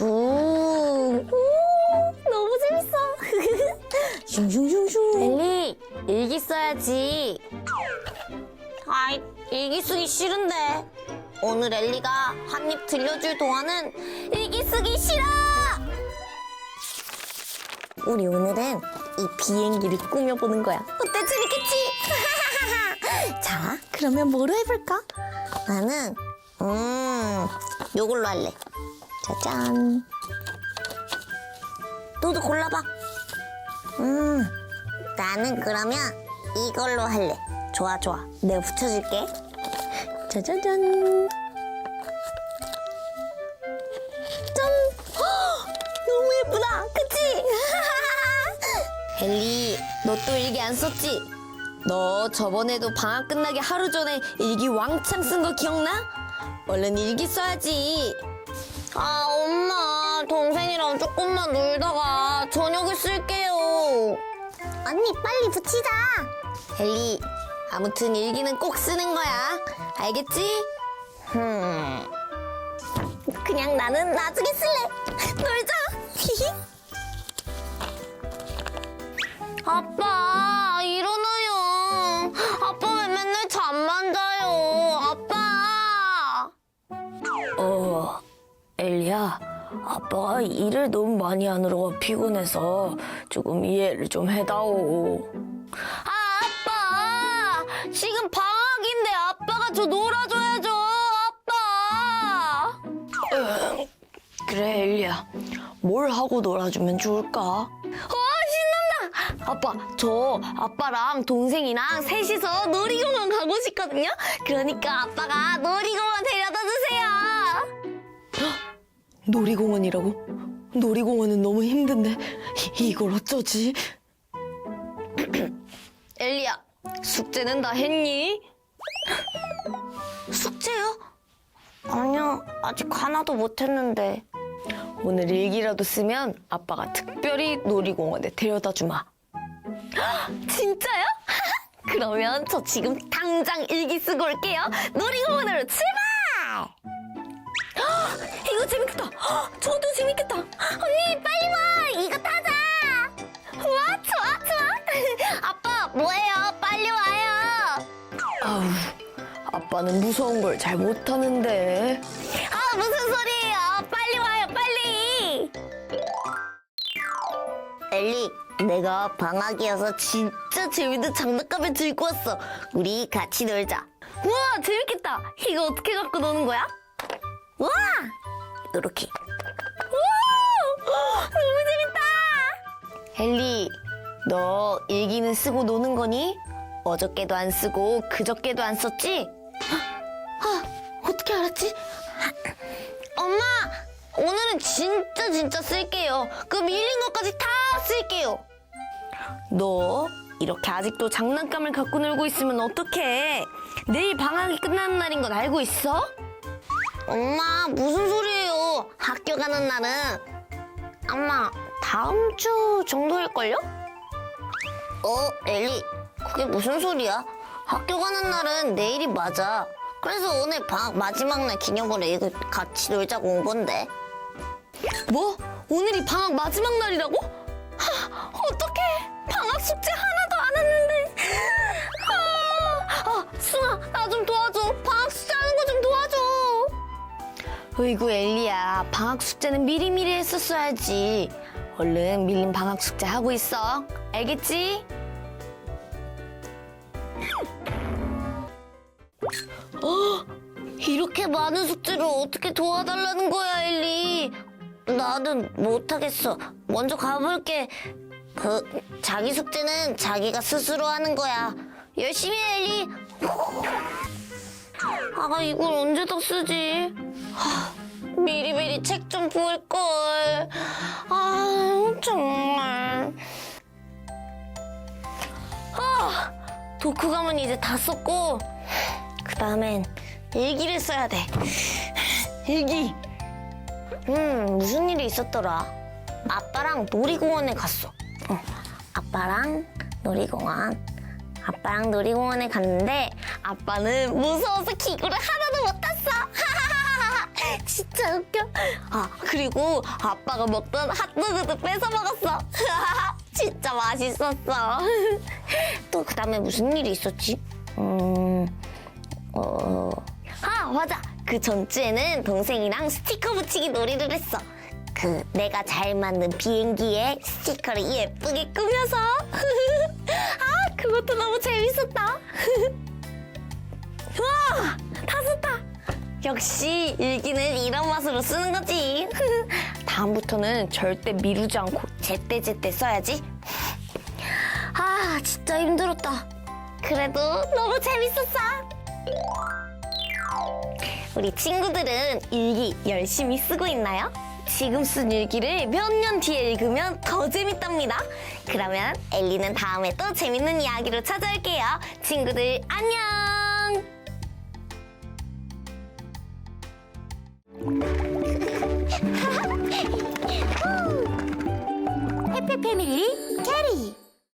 후. 오, 너무 재밌어. 슝슝슝슝. 엘리, 일기 써야지. 아이, 일기 쓰기 싫은데. 오늘 엘리가 한 입 들려줄 동안은 일기 쓰기 싫어! 우리 오늘은 이 비행기를 꾸며보는 거야. 어때, 재밌겠지? 자, 그러면 뭐로 해볼까? 나는, 음, 요걸로 할래. 짜잔. 너도 골라봐. 음, 나는 그러면 이걸로 할래. 좋아, 좋아. 내가 붙여줄게. 짜자잔. 짠! 헉, 너무 예쁘다. 그치? 헨리, 너 또 일기 안 썼지? 너 저번에도 방학 끝나기 하루 전에 일기 왕창 쓴 거 기억나? 얼른 일기 써야지. 아, 엄마. 동생이랑 조금만 놀다가 저녁에 쓸게요. 언니, 빨리 붙이자. 헨리, 아무튼 일기는 꼭 쓰는 거야. 알겠지? 흠. 그냥 나는 나중에 쓸래. 놀자. 아빠, 아빠가 일을 너무 많이 하느라 피곤해서 조금 이해를 좀 해다오. 아, 아빠! 지금 방학인데 아빠가 저 놀아줘야죠, 아빠! 그래, 엘리야. 뭘 하고 놀아주면 좋을까? 와, 신난다! 아빠, 저 아빠랑 동생이랑 셋이서 놀이공원 가고 싶거든요? 그러니까 아빠가 놀이공원 데려다 주세요! 놀이공원이라고? 놀이공원은 너무 힘든데 이- 이걸 어쩌지? 엘리야, 숙제는 다 했니? 숙제요? 아니요, 아직 하나도 못 했는데. 오늘 일기라도 쓰면 아빠가 특별히 놀이공원에 데려다 주마. 진짜요? 그러면 저 지금 당장 일기 쓰고 올게요. 놀이공원으로 출발! 헉, 이거 재밌겠다. 헉, 저도 재밌겠다. 언니 빨리 와. 이거 타자. 와 좋아 좋아. 아빠 뭐해요? 빨리 와요. 아우, 아빠는 무서운 걸 잘 못하는데. 아 무슨 소리예요? 빨리 와요 빨리. 엘리, 내가 방학이어서 진짜 재밌는 장난감을 들고 왔어. 우리 같이 놀자. 우와, 재밌겠다. 이거 어떻게 갖고 노는 거야? 와! 우와! 너무 재밌다! 엘리, 너 일기는 쓰고 노는 거니? 어저께도 안 쓰고 그저께도 안 썼지? 아, 어떻게 알았지? 엄마, 오늘은 진짜 진짜 쓸게요. 그 밀린 것까지 다 쓸게요. 너 이렇게 아직도 장난감을 갖고 놀고 있으면 어떡해? 내일 방학이 끝나는 날인 건 알고 있어? 엄마, 무슨 소리예요? 학교 가는 날은 아마 다음 주 정도일걸요? 어, 엘리, 그게 무슨 소리야? 학교 가는 날은 내일이 맞아. 그래서 오늘 방학 마지막 날 기념으로 이거 같이 놀자고 온 건데. 뭐? 오늘이 방학 마지막 날이라고? 어이구 엘리야 방학 숙제는 미리미리 했었어야지 얼른 밀린 방학 숙제 하고 있어 알겠지? 이렇게 많은 숙제를 어떻게 도와달라는 거야, 엘리? 나는 못하겠어. 먼저 가볼게. 그, 자기 숙제는 자기가 스스로 하는 거야. 열심히 해, 엘리. 아, 이걸 언제 다 쓰지? 하, 미리미리 책 좀 볼 걸. 아, 정말. 아, 독후감은 이제 다 썼고, 그 다음엔 일기를 써야 돼. 일기. 음, 무슨 일이 있었더라? 아빠랑 놀이공원에 갔어. 어, 아빠랑 놀이공원. 아빠랑 놀이공원에 갔는데 아빠는 무서워서 기구를 탔어. 진짜 웃겨. 아, 그리고 아빠가 먹던 핫도그도 뺏어 먹었어. 진짜 맛있었어. 또 그 다음에 무슨 일이 있었지? 음, 어, 아, 맞아. 그 전주에는 동생이랑 스티커 붙이기 놀이를 했어. 그 내가 잘 만든 비행기에 스티커를 예쁘게 꾸며서. 아, 그것도 너무 재밌었다. 역시 일기는 이런 맛으로 쓰는 거지. 다음부터는 절대 미루지 않고 제때 제때 써야지. 아, 진짜 힘들었다. 그래도 너무 재밌었어. 우리 친구들은 일기 열심히 쓰고 있나요? 지금 쓴 일기를 몇 년 뒤에 읽으면 더 재밌답니다. 그러면 엘리는 다음에 또 재밌는 이야기로 찾아올게요. 친구들 안녕!